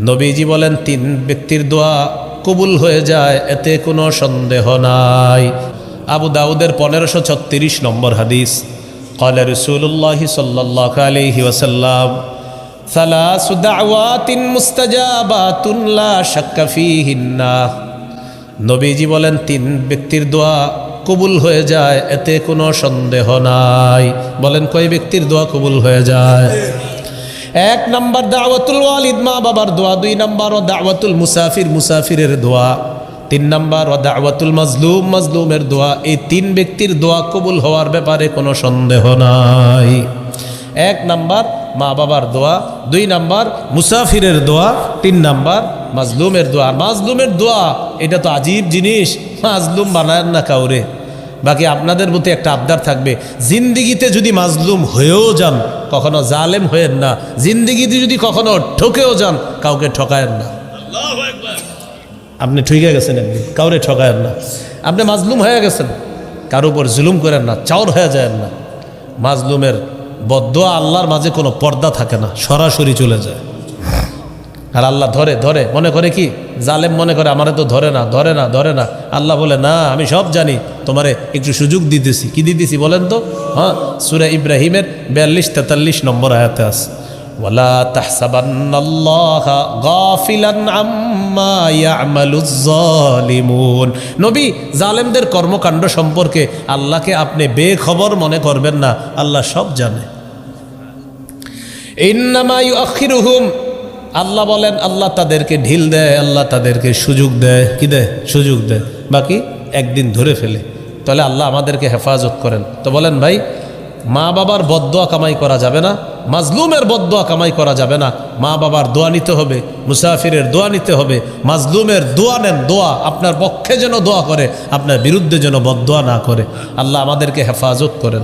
নবীজি বলেন তিন ব্যক্তির দোয়া কবুল হয়ে যায় এতে কোনো সন্দেহ নাই আবু দাউদের পনেরোশো ছত্রিশ নম্বর হাদিস قال رسول الله صلى الله عليه وسلم ثلاث دعوات مستجابات لا شك فيهن নবীজি বলেন তিন ব্যক্তির দোয়া কবুল হয়ে যায় এতে কোনো সন্দেহ নাই বলেন কয় ব্যক্তির দোয়া কবুল হয়ে যায় এক নাম্বার দাওয়াতুল ওয়ালিদ মা বাবার দোয়া, দুই নাম্বার ও দাওয়াতুল মুসাফির মুসাফিরের দোয়া, তিন নাম্বার ও দাওয়াতুল মাজলুম মাজলুমের দোয়া, এই তিন ব্যক্তির দোয়া কবুল হওয়ার ব্যাপারে কোনো সন্দেহ নাই। এক নাম্বার মা বাবার দোয়া, দুই নাম্বার মুসাফিরের দোয়া, তিন নাম্বার মাজলুমের দোয়া। মাজলুমের দোয়া, এটা তো আজীব জিনিস, মাজলুম বানায় না কাউরে। বাকি আপনাদের প্রতি একটা আবদার থাকবে। জিন্দিগিতে যদি মাজলুম হয়েও যান কখনো জালেম হয়েন না। জিন্দিগিতে যদি কখনো ঠকেও যান কাউকে ঠকায়েন না। আপনি ঠকে গেছেন একদিন কাউরে ঠকায়েন না। আপনি মাজলুম হয়ে গেছেন কারও উপর জুলুম করেন না চাওর হয়ে যায় না। মাজলুমের বদোয়া আল্লাহর মাঝে কোনো পর্দা থাকে না সরাসরি চলে যায়। আর আল্লাহ ধরে ধরে মনে করে কি? জালেম মনে করে, আমারে তো ধরে না ধরে না ধরে না। আল্লাহ বলে, না, আমি সব জানি, তোমারে একটু সুযোগ দিতেছি। কি দিতেছি বলেন তো? হ্যাঁ সুরে ইব্রাহিমের বিয়াল্লিশ, তেতাল্লিশ নম্বর আয়াতে আছে। ওয়ালা নবী, জালেমদের কর্মকাণ্ড সম্পর্কে আল্লাহকে আপনি বেখবর মনে করবেন না, আল্লাহ সব জানে। আল্লাহ বলেন, আল্লাহ তাদেরকে ঢিল দেয়, আল্লাহ তাদেরকে সুযোগ দেয়। কি দেয়? সুযোগ দেয়। বাকি একদিন ধরে ফেলে। তাহলে আল্লাহ আমাদেরকে হেফাজত করেন। তো বলেন ভাই, মা বাবার বদোয়া কামাই করা যাবে না, মাজলুমের বদোয়া কামাই করা যাবে না। মা বাবার দোয়া নিতে হবে, মুসাফিরের দোয়া নিতে হবে। মাজলুমের দোয়া নেন, দোয়া আপনার পক্ষে যেন দোয়া করে, আপনার বিরুদ্ধে যেন বদোয়া না করে। আল্লাহ আমাদেরকে হেফাজত করেন।